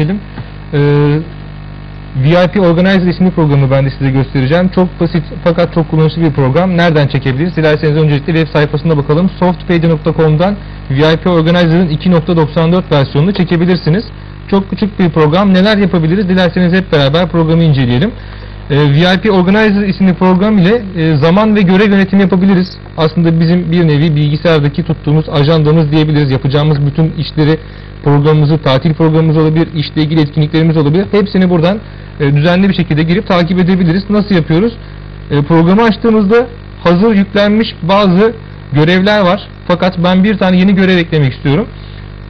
Diyelim. Ee, VIP Organizer isimli programı ben de size göstereceğim. Çok basit fakat çok kullanışlı bir program. Nereden çekebiliriz? Dilerseniz öncelikle web sayfasına bakalım. softpage.com'dan VIP Organizer'ın 2.94 versiyonunu çekebilirsiniz. Çok küçük bir program. Neler yapabiliriz? Dilerseniz hep beraber programı inceleyelim. Ee, VIP Organizer isimli program ile e, zaman ve görev yönetimi yapabiliriz. Aslında bizim bir nevi bilgisayardaki tuttuğumuz ajandamız diyebiliriz. Yapacağımız bütün işleri programımızı, tatil programımız olabilir, işle ilgili etkinliklerimiz olabilir. Hepsini buradan e, düzenli bir şekilde girip takip edebiliriz. Nasıl yapıyoruz? E, programı açtığımızda hazır yüklenmiş bazı görevler var. Fakat ben bir tane yeni görev eklemek istiyorum.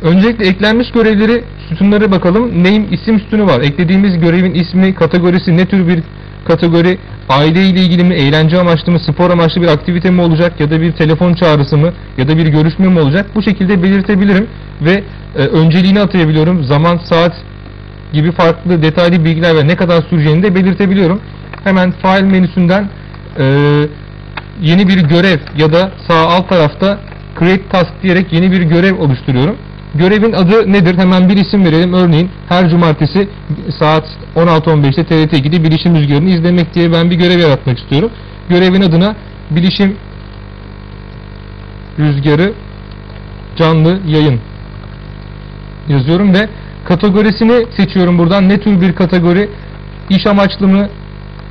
Öncelikle eklenmiş görevleri sütunlara bakalım. Name isim sütunu var. Eklediğimiz görevin ismi, kategorisi ne tür bir kategori, aile ile ilgili mi, eğlence amaçlı mı, spor amaçlı bir aktivite mi olacak ya da bir telefon çağrısı mı ya da bir görüşme mi olacak? Bu şekilde belirtebilirim ve e, önceliğini atayabiliyorum. Zaman, saat gibi farklı detaylı bilgiler ve ne kadar süreceğini de belirtebiliyorum. Hemen file menüsünden e, yeni bir görev ya da sağ alt tarafta create task diyerek yeni bir görev oluşturuyorum. Görevin adı nedir? Hemen bir isim verelim. Örneğin her cumartesi saat 16.15'te TRT 2'de Bilişim Rüzgarı'nı izlemek diye ben bir görev yaratmak istiyorum. Görevin adına Bilişim Rüzgarı canlı yayın yazıyorum ve kategorisini seçiyorum buradan. Ne tür bir kategori? İş amaçlı mı?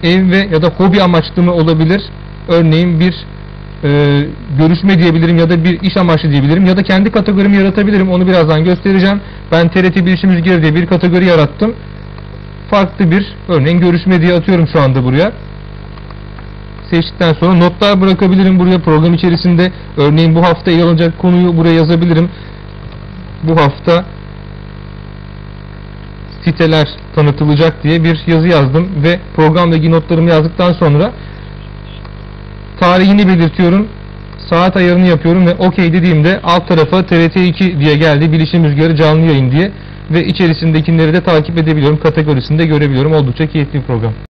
Ev ve ya da hobi amaçlı mı olabilir? Örneğin bir e, görüşme diyebilirim ya da bir iş amaçlı diyebilirim ya da kendi kategorimi yaratabilirim. Onu birazdan göstereceğim. Ben TRT Bilişim Rüzgarı diye bir kategori yarattım. Farklı bir örneğin görüşme diye atıyorum şu anda buraya. Seçtikten sonra notlar bırakabilirim buraya program içerisinde. Örneğin bu hafta ele alınacak konuyu buraya yazabilirim. Bu hafta siteler tanıtılacak diye bir yazı yazdım ve programla ilgili notlarımı yazdıktan sonra tarihini belirtiyorum. Saat ayarını yapıyorum ve OK dediğimde alt tarafa TRT2 diye geldi. Bilişim Rüzgarı canlı yayın diye ve içerisindekileri de takip edebiliyorum. Kategorisinde görebiliyorum. Oldukça keyifli bir program.